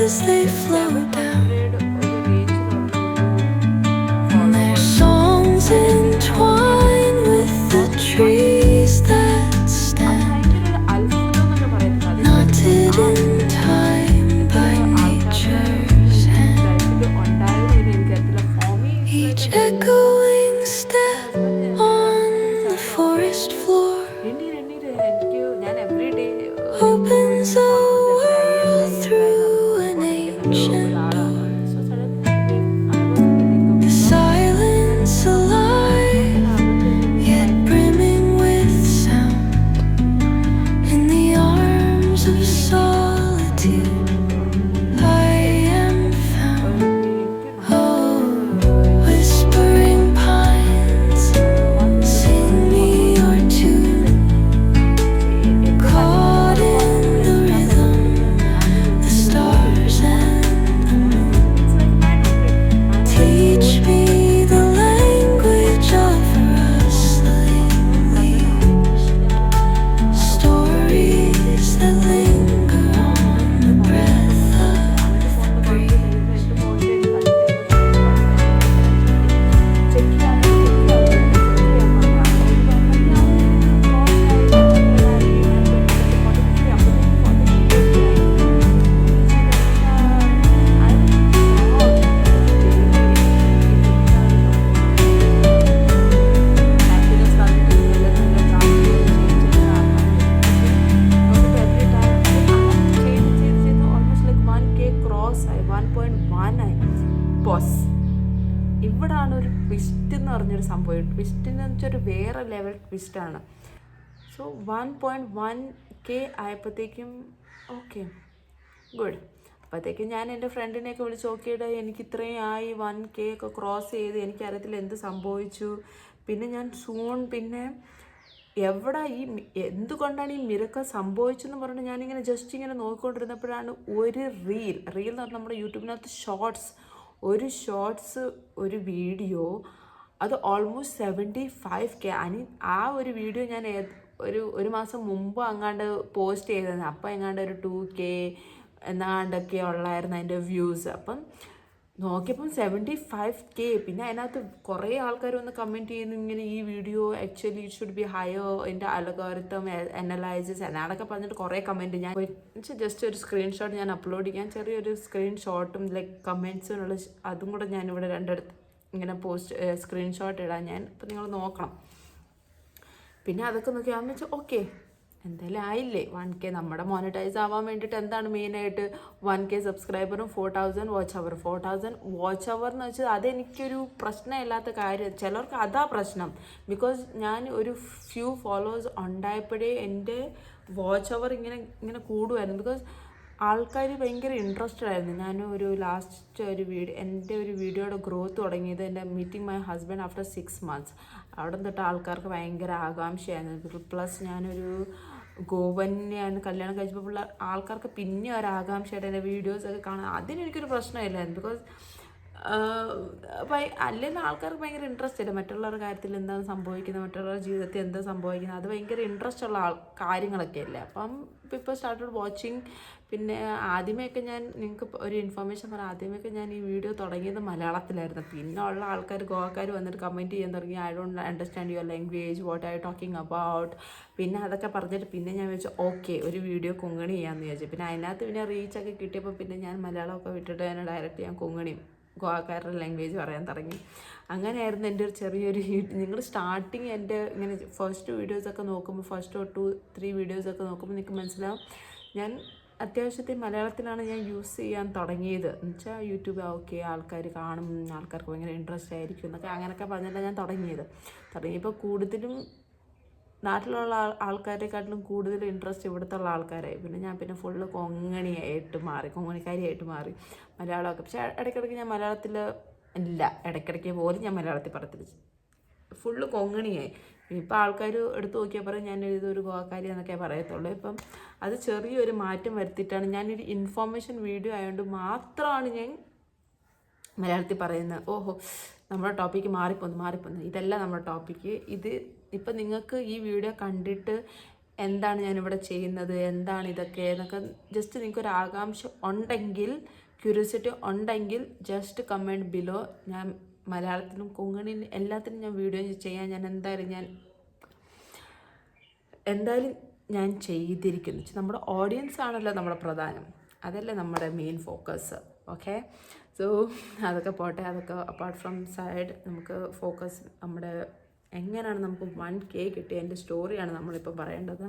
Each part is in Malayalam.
as they flow down. Boss ഇവിടാണ് ഒരു ട്വിസ്റ്റ് എന്ന് പറഞ്ഞൊരു സംഭവം. ട്വിസ്റ്റ് എന്ന് വെച്ചാൽ ഒരു വേറെ level ട്വിസ്റ്റാണ് so one point one K ആയപ്പോഴത്തേക്കും ഓക്കെ ഗുഡ് അപ്പോഴത്തേക്കും ഞാൻ എന്റെ ഫ്രണ്ടിനെയൊക്കെ വിളിച്ച് നോക്കിയിട്ട് എനിക്ക് ഇത്രയും ആയി വൺ കെ ഒക്കെ ക്രോസ് ചെയ്ത്. എനിക്കറിയത്തില്ല എന്ത് സംഭവിച്ചു. പിന്നെ ഞാൻ സൂൺ പിന്നെ എവിടെ ഈ എന്തുകൊണ്ടാണ് ഈ മിരക്കൾ സംഭവിച്ചെന്ന് പറഞ്ഞ് ഞാനിങ്ങനെ ജസ്റ്റ് ഇങ്ങനെ നോക്കിക്കൊണ്ടിരുന്നപ്പോഴാണ് ഒരു റീൽ റീൽ എന്ന് പറഞ്ഞാൽ നമ്മുടെ യൂട്യൂബിനകത്ത് ഷോർട്സ് ഒരു ഷോർട്സ് ഒരു വീഡിയോ അത് ഓൾമോസ്റ്റ് സെവന്റി ഫൈവ് കെ അനി ആ ഒരു വീഡിയോ ഞാൻ ഒരു ഒരു മാസം മുമ്പ് അങ്ങാണ്ട് പോസ്റ്റ് ചെയ്തത് അപ്പം എങ്ങാണ്ട് ഒരു ടു കെ എന്നാണ്ടൊക്കെ ഉള്ളായിരുന്നു അതിന്റെ വ്യൂസ് അപ്പം നോക്കിയപ്പം സെവന്റി ഫൈവ് കെ പിന്നെ അതിനകത്ത് കുറേ ആൾക്കാർ വന്ന് കമന്റ് ചെയ്യുന്നു ഇങ്ങനെ ഈ video actually it should be higher എന്റെ അലഗോരിത്തം അനലൈസസ് എന്നാടൊക്കെ പറഞ്ഞിട്ട് കുറേ കമന്റ് ഞാൻ ജസ്റ്റ് ഒരു സ്ക്രീൻഷോട്ട് ഞാൻ അപ്ലോഡ് ചെയ്യാൻ ചെറിയൊരു സ്ക്രീൻഷോട്ടും ലൈക്ക് കമൻസിനുള്ള അതും കൂടെ ഞാനിവിടെ രണ്ടിടത്ത് ഇങ്ങനെ പോസ്റ്റ് സ്ക്രീൻഷോട്ട് ഇടാൻ ഞാൻ. ഇപ്പം നിങ്ങൾ നോക്കണം. പിന്നെ അതൊക്കെ നോക്കി ഞാൻ വെച്ചാൽ ഓക്കെ എന്തായാലും ആയില്ലേ? വൺ കെ നമ്മുടെ മോണിറ്റൈസ് ആവാൻ വേണ്ടിയിട്ട് എന്താണ് മെയിനായിട്ട് one K സബ്സ്ക്രൈബറും four thousand watch hour four thousand watch hour എന്ന് വെച്ചാൽ അതെനിക്കൊരു പ്രശ്നമില്ലാത്ത കാര്യം. ചിലർക്ക് അതാ പ്രശ്നം. ബിക്കോസ് ഞാൻ ഒരു ഫ്യൂ ഫോളോവേഴ്സ് ഉണ്ടായപ്പോഴേ എന്റെ വാച്ച് അവർ ഇങ്ങനെ ഇങ്ങനെ കൂടുമായിരുന്നു ബിക്കോസ് ആൾക്കാർ ഭയങ്കര ഇൻട്രസ്റ്റഡ് ആയിരുന്നു. ഞാൻ ഒരു ലാസ്റ്റ് ഒരു വീഡിയോ എന്റെ ഒരു വീഡിയോയുടെ ഗ്രോത്ത് തുടങ്ങിയത് എന്റെ meeting my husband after six months അവിടെ തൊട്ട് ആൾക്കാർക്ക് ഭയങ്കര ആകാംക്ഷയായിരുന്നു. പ്ലസ് ഞാനൊരു ഗോവനെയാണ് കല്യാണം കഴിച്ചപ്പോൾ ഉള്ള ആൾക്കാർക്ക് പിന്നെ ഒരു ആകാംക്ഷയായിട്ട് എന്റെ വീഡിയോസൊക്കെ കാണാൻ അതിനെനിക്കൊരു പ്രശ്നമില്ലായിരുന്നു. ബിക്കോസ് അല്ലെങ്കിൽ ആൾക്കാർക്ക് ഭയങ്കര ഇൻട്രസ്റ്റ് ഇല്ല മറ്റുള്ളവരുടെ കാര്യത്തിൽ എന്താണ് സംഭവിക്കുന്നത്? മറ്റുള്ളവരുടെ ജീവിതത്തിൽ എന്താ സംഭവിക്കുന്നത്? അത് ഭയങ്കര ഇൻട്രസ്റ്റ് ഉള്ള ആൾ കാര്യങ്ങളൊക്കെ അല്ലേ? അപ്പം ഇപ്പോൾ സ്റ്റാർട്ടഡ് വാച്ചിങ് പിന്നെ ആദ്യമേയൊക്കെ ഞാൻ നിങ്ങൾക്ക് ഒരു ഇൻഫർമേഷൻ പറയാം. ആദ്യമേയൊക്കെ ഞാൻ ഈ വീഡിയോ തുടങ്ങിയത് മലയാളത്തിലായിരുന്നു. പിന്നെ ഉള്ള ആൾക്കാർ ഗോവക്കാർ വന്നിട്ട് കമന്റ് ചെയ്യാൻ തുടങ്ങി. I don't understand your language what I talking about പിന്നെ അതൊക്കെ പറഞ്ഞിട്ട് പിന്നെ ഞാൻ വെച്ചു ഓക്കെ ഒരു വീഡിയോ കൊങ്ങണി ചെയ്യാമെന്ന് വിചാരിച്ചു. പിന്നെ അതിനകത്ത് പിന്നെ റീച്ചൊക്കെ കിട്ടിയപ്പോൾ പിന്നെ ഞാൻ മലയാളമൊക്കെ വിട്ടിട്ട് തന്നെ ഡയറക്റ്റ് ഞാൻ കൊങ്ങണിയും ഗോവാക്കാരുടെ ലാംഗ്വേജ് പറയാൻ തുടങ്ങി. അങ്ങനെയായിരുന്നു എന്റെ ഒരു ചെറിയൊരു നിങ്ങൾ സ്റ്റാർട്ടിങ് എന്റെ ഇങ്ങനെ ഫസ്റ്റ് വീഡിയോസൊക്കെ നോക്കുമ്പോൾ ഫസ്റ്റ് ടു ത്രീ വീഡിയോസൊക്കെ നോക്കുമ്പോൾ നിങ്ങൾക്ക് മനസ്സിലാവും. ഞാൻ അത്യാവശ്യത്തിൽ മലയാളത്തിലാണ് ഞാൻ യൂസ് ചെയ്യാൻ തുടങ്ങിയത്. എന്നുവെച്ചാൽ യൂട്യൂബ് ഓക്കെ ആൾക്കാർ കാണും ആൾക്കാർക്ക് ഭയങ്കര ഇൻട്രസ്റ്റ് ആയിരിക്കും എന്നൊക്കെ അങ്ങനെയൊക്കെ പറഞ്ഞിട്ടാണ് ഞാൻ തുടങ്ങിയത്. തുടങ്ങിയപ്പോൾ കൂടുതലും നാട്ടിലുള്ള ആൾ ആൾക്കാരെക്കാട്ടിലും കൂടുതൽ ഇൻട്രസ്റ്റ് ഇവിടുത്തെ ഉള്ള ആൾക്കാരായി പിന്നെ ഞാൻ പിന്നെ ഫുള്ള് കൊങ്ങണിയായിട്ട് മാറി കൊങ്ങണിക്കാരിയായിട്ട് മാറി മലയാളമൊക്കെ. പക്ഷേ ഇടയ്ക്കിടയ്ക്ക് ഞാൻ മലയാളത്തിൽ ഇല്ല. ഇടയ്ക്കിടയ്ക്ക് പോലും ഞാൻ മലയാളത്തിൽ പറയത്തില്ല. ഫുള്ള് കൊങ്ങണിയായി. ഇപ്പം ആൾക്കാർ എടുത്തു നോക്കിയാൽ പറയും ഞാൻ ഇതൊരു ഗോവക്കാരി എന്നൊക്കെ പറയത്തുള്ളൂ. ഇപ്പം അത് ചെറിയൊരു മാറ്റം വരുത്തിയിട്ടാണ് ഞാനൊരു ഇൻഫോർമേഷൻ വീഡിയോ ആയതുകൊണ്ട് മാത്രമാണ് ഞാൻ മലയാളത്തിൽ പറയുന്നത്. ഓഹോ നമ്മുടെ ടോപ്പിക്ക് മാറിപ്പോന്നു മാറിപ്പോന്നു. ഇതല്ല നമ്മുടെ ടോപ്പിക്ക് ഇത് ഇപ്പം നിങ്ങൾക്ക് ഈ വീഡിയോ കണ്ടിട്ട് എന്താണ് ഞാനിവിടെ ചെയ്യുന്നത് എന്താണ് ഇതൊക്കെ എന്നൊക്കെ ജസ്റ്റ് നിങ്ങൾക്കൊരു ആകാംക്ഷ ഉണ്ടെങ്കിൽ ക്യൂരിയോസിറ്റി ഉണ്ടെങ്കിൽ ജസ്റ്റ് കമന്റ് ബിലോ ഞാൻ മലയാളത്തിനും കൊങ്ങണിലും എല്ലാത്തിനും ഞാൻ വീഡിയോ ചെയ്യാൻ ഞാൻ എന്തായാലും ഞാൻ എന്തായാലും ഞാൻ ചെയ്തിരിക്കുന്നു. നമ്മുടെ ഓഡിയൻസ് ആണല്ലോ നമ്മുടെ പ്രധാനം. അതല്ലേ നമ്മുടെ മെയിൻ ഫോക്കസ് ഓക്കെ സോ അതൊക്കെ പോട്ടെ. അതൊക്കെ അപ്പാർട്ട് ഫ്രം സൈഡ് നമുക്ക് ഫോക്കസ് നമ്മുടെ എങ്ങനെയാണ് നമുക്ക് വൺ കെ കിട്ടിയതിന്റെ സ്റ്റോറിയാണ് നമ്മളിപ്പോൾ പറയേണ്ടത്.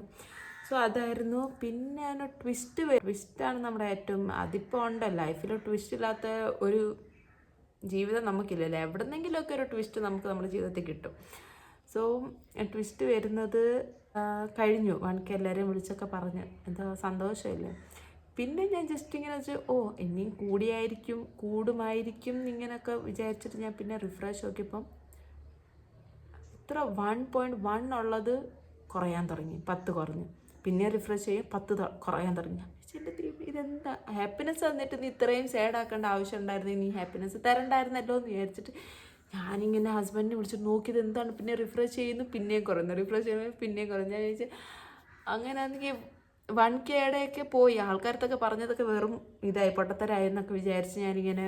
സോ അതായിരുന്നു. പിന്നെ അതിന് ട്വിസ്റ്റ് ട്വിസ്റ്റാണ് നമ്മുടെ ഏറ്റവും അതിപ്പോൾ ഉണ്ട്. ലൈഫിൽ ട്വിസ്റ്റ് ഇല്ലാത്ത ഒരു ജീവിതം നമുക്കില്ലല്ലോ എവിടെന്നെങ്കിലുമൊക്കെ ഒരു ട്വിസ്റ്റ് നമുക്ക് നമ്മുടെ ജീവിതത്തിൽ കിട്ടും. സോ ട്വിസ്റ്റ് വരുന്നത് കഴിഞ്ഞു. കഴിഞ്ഞു വൺക്ക് എല്ലാവരെയും വിളിച്ചൊക്കെ പറഞ്ഞ്. എന്താ സന്തോഷമല്ലേ? പിന്നെ ഞാൻ ജസ്റ്റ് ഇങ്ങനെ വെച്ചാൽ ഓ ഇനിയും കൂടിയായിരിക്കും കൂടുമായിരിക്കും ഇങ്ങനെയൊക്കെ വിചാരിച്ചിട്ട് ഞാൻ പിന്നെ റിഫ്രഷ് നോക്കിയപ്പം ഇത്ര വൺ പോയിന്റ് വൺ ഉള്ളത് കുറയാൻ തുടങ്ങി. പത്ത് കുറഞ്ഞു. പിന്നെ റിഫ്രഷ് ചെയ്യും പത്ത് കുറയാൻ തുടങ്ങി. എന്റെ ദൈവമേ, ഇതെന്താ? ഹാപ്പിനെസ് തന്നിട്ട് നീ ഇത്രയും സാഡ് ആക്കേണ്ട ആവശ്യം ഉണ്ടായിരുന്നു? നീ ഹാപ്പിനെസ് തരണ്ടായിരുന്നല്ലോ എന്ന് വിചാരിച്ചിട്ട് ഞാനിങ്ങനെ ഹസ്ബൻഡിനെ വിളിച്ചിട്ട് നോക്കിയത് എന്താണ്? പിന്നെ റിഫ്രഷ് ചെയ്യുന്നു പിന്നെയും കുറഞ്ഞു റിഫ്രഷ് ചെയ്യുന്നു പിന്നെയും കുറഞ്ഞു. ഞാൻ അങ്ങനെ ആണെങ്കിൽ വൺ കെയുടെയൊക്കെ പോയി. ആൾക്കാരത്തൊക്കെ പറഞ്ഞതൊക്കെ വെറും ഇതായി. പൊട്ടത്തരായെന്നൊക്കെ വിചാരിച്ച് ഞാനിങ്ങനെ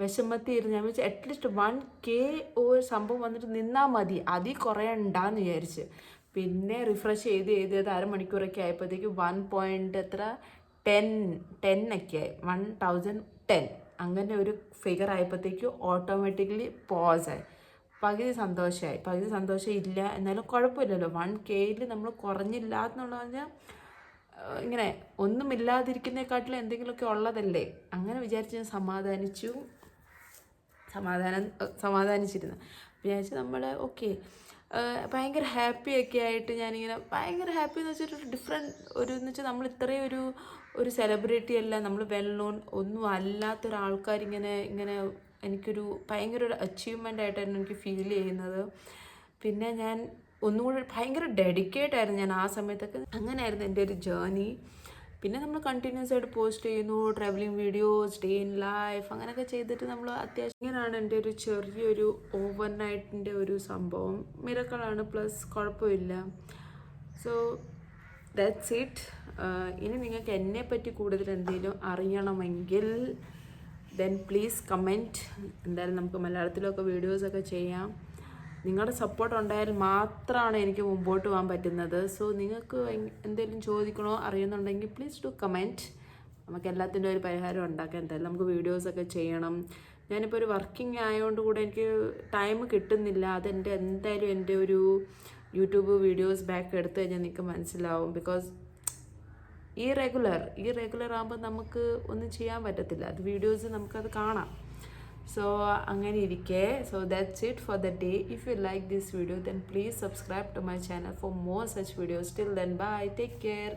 വിഷമത്തിയിരുന്നു. ഞാൻ വിചാരിച്ചു അറ്റ്ലീസ്റ്റ് വൺ കെ ഓ സംഭവം വന്നിട്ട് നിന്നാൽ മതി. അതിൽ കുറയണ്ടെന്ന് വിചാരിച്ച്. പിന്നെ റിഫ്രഷ് ചെയ്ത് ചെയ്ത് ചെയ്ത് അരമണിക്കൂറൊക്കെ ആയപ്പോഴത്തേക്ക് വൺ പോയിന്റ് എത്ര? ടെൻ ടെൻ ഒക്കെ ആയി. വൺ തൗസൻഡ് ടെൻ അങ്ങനെ ഒരു ഫിഗർ ആയപ്പോഴത്തേക്ക് ഓട്ടോമാറ്റിക്കലി പോസായി പകുതി സന്തോഷമായി പകുതി സന്തോഷം ഇല്ല. എന്നാലും കുഴപ്പമില്ലല്ലോ. വൺ കെയിൽ നമ്മൾ കുറഞ്ഞില്ല എന്നുള്ള പറഞ്ഞാൽ ഇങ്ങനെ ഒന്നുമില്ലാതിരിക്കുന്നതിനെക്കാട്ടിലും എന്തെങ്കിലുമൊക്കെ ഉള്ളതല്ലേ? അങ്ങനെ വിചാരിച്ച് ഞാൻ സമാധാനിച്ചു. സമാധാനം സമാധാനിച്ചിരുന്നു. വിചാരിച്ച് നമ്മൾ ഓക്കെ. ഭയങ്കര ഹാപ്പി ഒക്കെ ആയിട്ട് ഞാനിങ്ങനെ ഭയങ്കര ഹാപ്പി എന്ന് വെച്ചാൽ ഒരു ഡിഫറെന്റ് ഒരു എന്ന് വെച്ചാൽ നമ്മൾ ഇത്രയും ഒരു ഒരു സെലിബ്രിറ്റി അല്ല. നമ്മൾ വെൽ നോൺ ഒന്നും അല്ലാത്തൊരാൾക്കാരിങ്ങനെ ഇങ്ങനെ എനിക്കൊരു ഭയങ്കര ഒരു അച്ചീവ്മെന്റ് ആയിട്ടായിരുന്നു എനിക്ക് ഫീൽ ചെയ്യുന്നത്. പിന്നെ ഞാൻ ഒന്നുകൂടി ഭയങ്കര ഡെഡിക്കേറ്റ് ആയിരുന്നു ഞാൻ ആ സമയത്തൊക്കെ. അങ്ങനെയായിരുന്നു എന്റെ ഒരു ജേർണി പിന്നെ നമ്മൾ കണ്ടിന്യൂസ് ആയിട്ട് പോസ്റ്റ് ചെയ്യുന്നു travelling videos day in life അങ്ങനെയൊക്കെ ചെയ്തിട്ട് നമ്മൾ അത്യാവശ്യം ഇങ്ങനെയാണ് എന്റെ ഒരു ചെറിയൊരു ഓവർ നൈറ്റിന്റെ ഒരു സംഭവം. മിറക്കളാണ് പ്ലസ് കുഴപ്പമില്ല. സോ ദാറ്റ്സ് ഇറ്റ് ഇനി നിങ്ങൾക്ക് എന്നെ പറ്റി കൂടുതൽ എന്തെങ്കിലും അറിയണമെങ്കിൽ ദെൻ പ്ലീസ് കമന്റ് എന്തായാലും നമുക്ക് മലയാളത്തിലൊക്കെ വീഡിയോസൊക്കെ ചെയ്യാം. നിങ്ങളുടെ സപ്പോർട്ട് ഉണ്ടായാൽ മാത്രമാണ് എനിക്ക് മുമ്പോട്ട് പോകാൻ പറ്റുന്നത്. സോ നിങ്ങൾക്ക് എന്തെങ്കിലും ചോദിക്കണോ അറിയുന്നുണ്ടെങ്കിൽ പ്ലീസ് ടു കമന്റ് നമുക്ക് എല്ലാത്തിന്റെ ഒരു പരിഹാരം ഉണ്ടാക്കാൻ എന്തായാലും നമുക്ക് വീഡിയോസൊക്കെ ചെയ്യണം. ഞാനിപ്പോൾ ഒരു വർക്കിംഗ് ആയതുകൊണ്ട് കൂടെ എനിക്ക് ടൈം കിട്ടുന്നില്ല. അതെന്റെ എന്തായാലും എന്റെ ഒരു യൂട്യൂബ് വീഡിയോസ് ബാക്ക് എടുത്ത് കഴിഞ്ഞാൽ നിങ്ങൾക്ക് മനസ്സിലാവും. ബിക്കോസ് ഈ റെഗുലർ ഈ റെഗുലർ ആകുമ്പോൾ നമുക്ക് ഒന്നും ചെയ്യാൻ പറ്റത്തില്ല. അത് വീഡിയോസ് നമുക്കത് കാണാം. സോ അങ്ങനെ ഇരിക്കെ. So that's it for the day if you like this video then please subscribe to my channel for more such videos till then bye take care